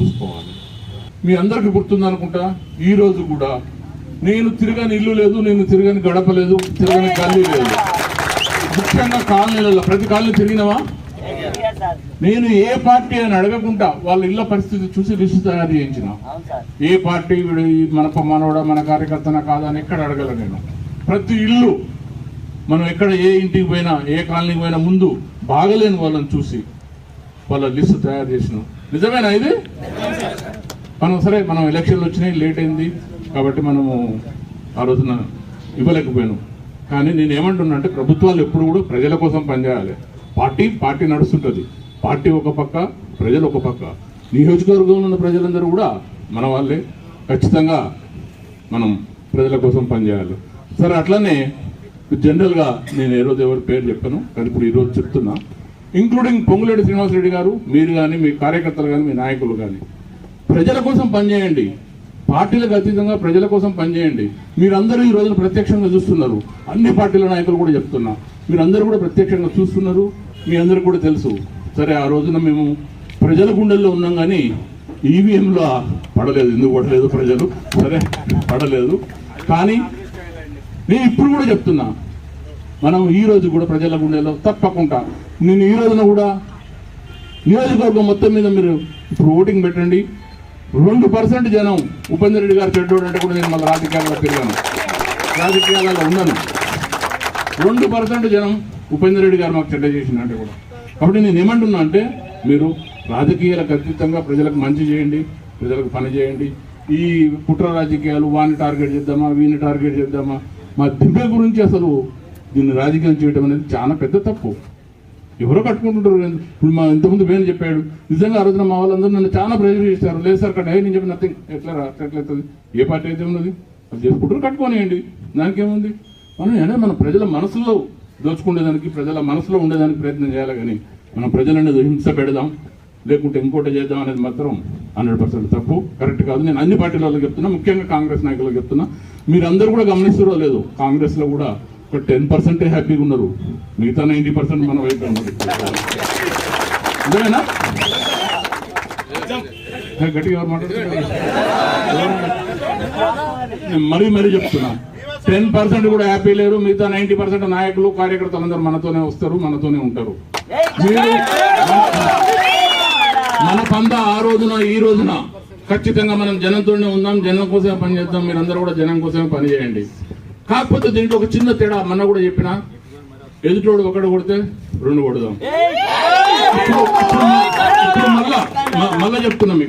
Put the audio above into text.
చూసుకోవాలి. మీ అందరికి గుర్తుందనుకుంటా? ఈ రోజు కూడా నేను తిరగని ఇల్లు లేదు నేను తిరగని గడప లేదు తిరగని గల్లీ లేదు. ముఖ్యంగా కాలనీలలో ప్రతి కాలనీ తిరిగినవా? నేను ఏ పార్టీ అని అడగకుండా వాళ్ళ ఇళ్ళ పరిస్థితి చూసి లిస్టు తయారు చేయించిన. ఏ పార్టీ వీడు మన మనవడ మన కార్యకర్తన కాదని ఎక్కడ అడగల నేను. ప్రతి ఇల్లు మనం ఎక్కడ ఏ ఇంటికి పోయినా ఏ కాలనీకి పోయినా ముందు బాగలేని వాళ్ళని చూసి వాళ్ళ లిస్టు తయారు చేసినాం. నిజమేనా ఇది? మనం సరే మనం ఎలక్షన్లు వచ్చినాయి లేట్ అయింది. కాబట్టి మనము ఆ రోజున ఇవ్వలేకపోయాను. కానీ నేను ఏమంటున్నా అంటే ప్రభుత్వాలు ఎప్పుడు కూడా ప్రజల కోసం పనిచేయాలి. Party party నడుస్తుంటుంది. పార్టీ ఒక పక్క ప్రజలు ఒక పక్క. నియోజకవర్గంలో ఉన్న ప్రజలందరూ కూడా మన వాళ్ళే. ఖచ్చితంగా మనం ప్రజల కోసం పనిచేయాలి. సరే అట్లనే జనరల్గా నేను ఏ రోజు ఎవరి పేరు చెప్పాను. కానీ ఇప్పుడు ఈరోజు చెప్తున్నా. ఇంక్లూడింగ్ పొంగులేడు శ్రీనివాసరెడ్డి గారు మీరు కానీ మీ కార్యకర్తలు కానీ మీ నాయకులు కానీ ప్రజల కోసం పనిచేయండి. పార్టీలకు అతీతంగా ప్రజల కోసం పనిచేయండి. మీరందరూ ఈ రోజున ప్రత్యక్షంగా చూస్తున్నారు. అన్ని పార్టీల నాయకులు కూడా చెప్తున్నా. మీరందరూ కూడా ప్రత్యక్షంగా చూస్తున్నారు. మీ అందరికి కూడా తెలుసు. సరే ఆ రోజున మేము ప్రజల గుండెల్లో ఉన్నాం కానీ ఈవీఎంలో పడలేదు. ఎందుకు పడలేదు ప్రజలు? సరే పడలేదు. కానీ నేను ఇప్పుడు కూడా చెప్తున్నా. మనం ఈ రోజు కూడా ప్రజల గుండెల్లో తప్పకుండా నేను ఈ రోజున కూడా నియోజకవర్గం మొత్తం మీద మీరు ఇప్పుడు ఓటింగ్ పెట్టండి. రెండు పర్సెంట్ జనం ఉపేందర్ రెడ్డి గారు చెడ్డోడు అంటే కూడా నేను మళ్ళీ రాజకీయాల్లో పెరిగాను. రాజకీయాలలో ఉన్నాను. రెండు పర్సెంట్ జనం ఉపేందర్ రెడ్డి గారు మాకు చెడ్డ చేసిన అంటే కూడా. కాబట్టి నేను ఏమంటున్నా అంటే మీరు రాజకీయాలకు అతీతంగా ప్రజలకు మంచి చేయండి ప్రజలకు పని చేయండి. ఈ కుట్ర రాజకీయాలు వాని టార్గెట్ చేద్దామా వీని టార్గెట్ చేద్దామా? మా దిబ్బ గురించి అసలు దీన్ని రాజకీయం చేయడం అనేది చాలా పెద్ద తప్పు. ఎవరో కట్టుకుంటుంటారు ఇప్పుడు మా ఇంతకుముందు వేణు చెప్పాడు నిజంగా ఆ రోజున మా వాళ్ళందరూ నన్ను చాలా ప్రెజర్ చేశారు. లేదు సార్ కట్ట నేను చెప్పిన నథింగ్ ఎట్లా ఎట్లయితుంది? ఏ పార్టీ అయితే ఉన్నది? అది చేసుకుంటారు కట్టుకోనియండి. దానికేముంది? మనం అంటే మన ప్రజల మనసులో దోచుకునేదానికి ప్రజల మనసులో ఉండేదానికి ప్రయత్నం చేయాలి కానీ మనం ప్రజలను హింస పెడదాం లేకుంటే ఇంకోటి చేద్దాం అనేది మాత్రం హండ్రెడ్ పర్సెంట్ తప్పు. కరెక్ట్ కాదు. నేను అన్ని పార్టీల వాళ్ళకి చెప్తున్నా ముఖ్యంగా కాంగ్రెస్ నాయకులకు చెప్తున్నా. మీరందరూ కూడా గమనిస్తారో లేదు కాంగ్రెస్లో కూడా ఒక టెన్ పర్సెంటే హ్యాపీగా ఉన్నారు. మిగతా నైంటీ పర్సెంట్ మన వైపు నిజమేనా గట్టిగా ఎవరు మాట్లాడుతున్నారు? మరీ మరీ చెప్తున్నా. టెన్ పర్సెంట్ కూడా హ్యాపీ లేరు మిగతా నైంటీ పర్సెంట్ నాయకులు కార్యకర్తలు అందరూ మనతోనే వస్తారు మనతోనే ఉంటారు. మన పంద ఆ రోజున ఈ రోజున ఖచ్చితంగా మనం జనంతోనే ఉందాం జనం కోసమే పని చేద్దాం మీరందరూ కూడా జనం కోసమే పని చేయండి. కాకపోతే దీంట్లో ఒక చిన్న తేడా మొన్న కూడా చెప్పిన. ఎదుటోడు ఒకటి కొడితే రెండు కొడదాం. మళ్ళా మళ్ళా చెప్తున్నా మీకు.